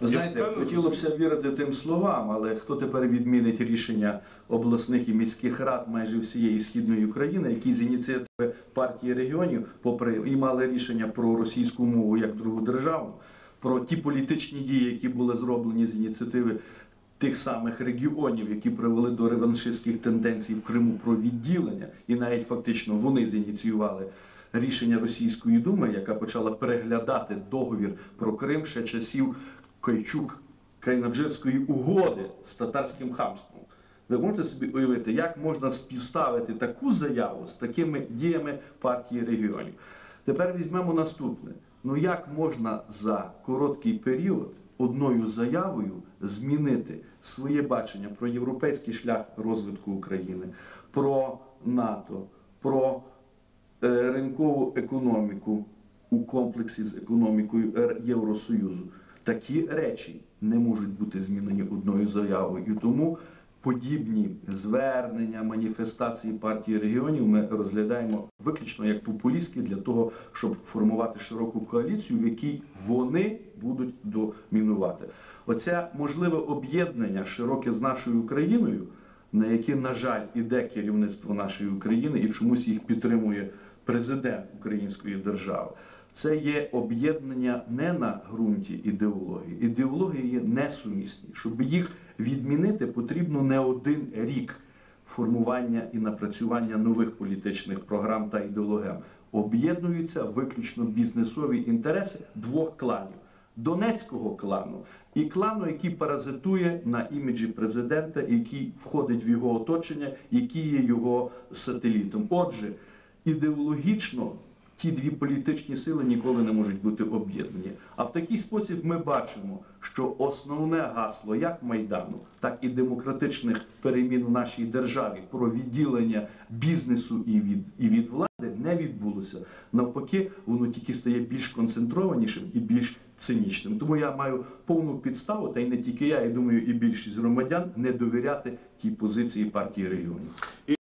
Ви знаєте, хотілося б вірити тим словам, але хто тепер відмінить рішення обласних і міських рад майже всієї східної України, які з ініціативи партії регіонів, попри і мали рішення про російську мову як другу державу, про ті політичні дії, які були зроблені з ініціативи тих самих регіонів, які привели до реваншистських тенденцій в Криму про відділення, і навіть фактично вони зініціювали рішення Російської думи, яка почала переглядати договір про Крим ще часів Койчук Кайнаджирської угоди з татарським хамством. Ви можете собі уявити, як можна співставити таку заяву з такими діями партії регіонів? Тепер візьмемо наступне. Ну як можна за короткий період одною заявою змінити своє бачення про європейський шлях розвитку України, про НАТО, про е, ринкову економіку у комплексі з економікою Євросоюзу. Такі речі не можуть бути змінені одною заявою. І тому подібні звернення, маніфестації партії регіонів ми розглядаємо виключно як популістські для того, щоб формувати широку коаліцію, в якій вони будуть домінувати. Оце можливе об'єднання широке з нашою Україною, на яке, на жаль, іде керівництво нашої України і чомусь їх підтримує президент Української держави. Це є об'єднання не на ґрунті ідеології. Ідеології є несумісні. Щоб їх відмінити, потрібно не один рік формування і напрацювання нових політичних програм та ідеологем. Об'єднуються виключно бізнесові інтереси двох кланів. Донецького клану і клану, який паразитує на іміджі президента, який входить в його оточення, який є його сателітом. Отже, ідеологічно ті дві політичні сили ніколи не можуть бути об'єднані. А в такий спосіб ми бачимо, що основне гасло як майдану, так і демократичних перемін в нашій державі про відділення бізнесу і від, і від влади не відбулося. Навпаки, воно тільки стає більш концентрованішим і більш цинічним. Тому я маю повну підставу, та й не тільки я, я думаю, і більшість громадян не довіряти тій позиції партії регіонів.